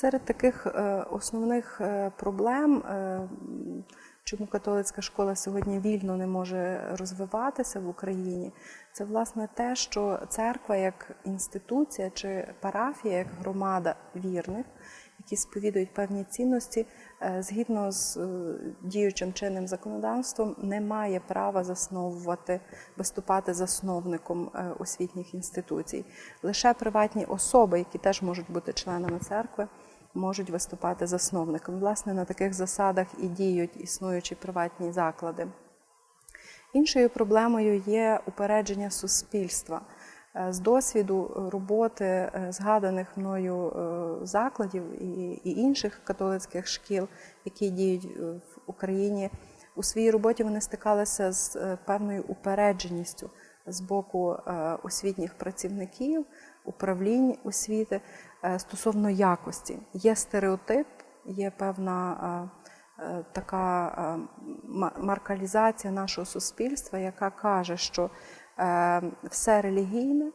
Серед таких е, основних е, проблем, е, чому католицька школа сьогодні вільно не може розвиватися в Україні, це власне те, що церква як інституція чи парафія, як громада вірних, які сповідують певні цінності, згідно з діючим чинним законодавством, не має права засновувати, виступати засновником освітніх інституцій. Лише приватні особи, які теж можуть бути членами церкви, можуть виступати засновником. Власне, на таких засадах і діють існуючі приватні заклади. Іншою проблемою є упередження суспільства. Е, З досвіду роботи е, згаданих мною е, закладів і інших католицьких шкіл, які діють в Україні, у своїй роботі вони стикалися з певною упередженістю з боку е, освітніх працівників, управлінь освіти е, стосовно якості. Є стереотип, є певна е, така маркалізація нашого суспільства, яка каже, що все релігійне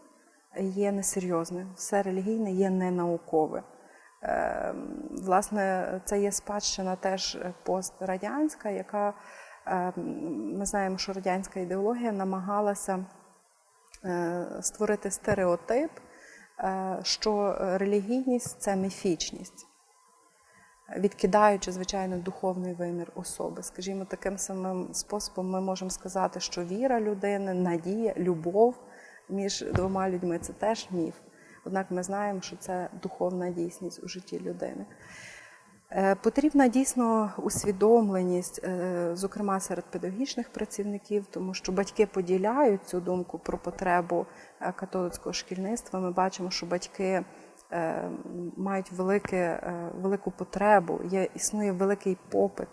є несерйозне, все релігійне є ненаукове. Власне, це є спадщина теж пострадянська, яка ми знаємо, що радянська ідеологія намагалася створити стереотип, е, що релігійність це міфічність відкидаючи, звичайно, духовний вимір особи. Скажімо, таким самим способом ми можемо сказати, що віра людини, надія, любов між двома людьми це теж міф. Однак ми знаємо, що це духовна дійсність у житті людини. Е, Потрібна дійсно усвідомленість, е, зокрема серед педагогічних працівників, тому що батьки поділяють цю думку про потребу е, католицького шкільництва. Ми бачимо, що батьки мають велике, велику потребу, є, існує великий попит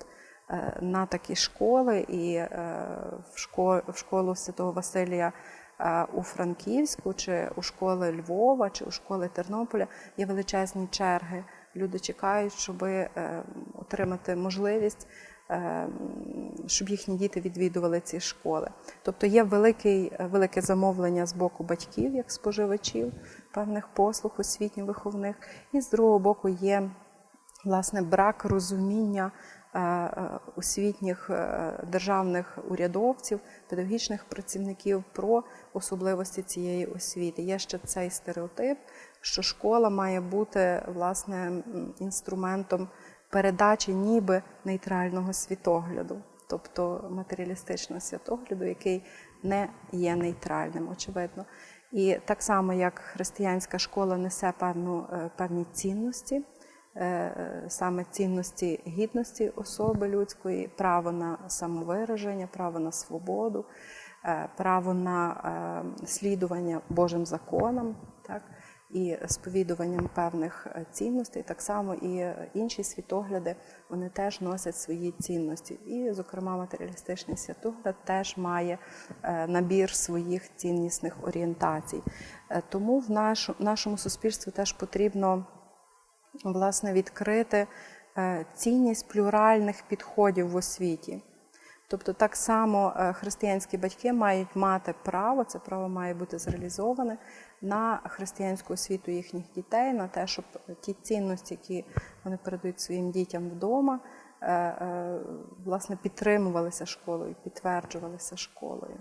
на такі школи, і в школу, в школу Святого Василія у Франківську, чи у школи Львова, чи у школи Тернополя є величезні черги. Люди чекають, щоб отримати можливість, е, щоб їхні діти відвідували ці школи. Тобто є великий, велике замовлення з боку батьків, як споживачів певних послуг освітньо-виховних, і з другого боку є власне брак розуміння е, е, освітніх е, державних урядовців, педагогічних працівників про особливості цієї освіти. Є ще цей стереотип, що школа має бути власне інструментом передачі ніби нейтрального світогляду, тобто матеріалістичного світогляду, який не є нейтральним, очевидно. І так само, як християнська школа несе певну, е, певні цінності, е, саме цінності гідності особи людської, право на самовираження, право на свободу, е, право на е, слідування Божим законам, так, і сповідуванням певних е, цінностей, так само і е, інші світогляди вони теж носять свої цінності. І, зокрема, матеріалістичний світогляд теж має е, набір своїх ціннісних орієнтацій. Тому в нашому суспільстві теж потрібно власне відкрити цінність плюральних підходів в освіті. Тобто, так само е, християнські батьки мають мати право, це право має бути зреалізоване на християнську освіту їхніх дітей, на те, щоб ті цінності, які вони передають своїм дітям вдома, е, е, власне підтримувалися школою, підтверджувалися школою.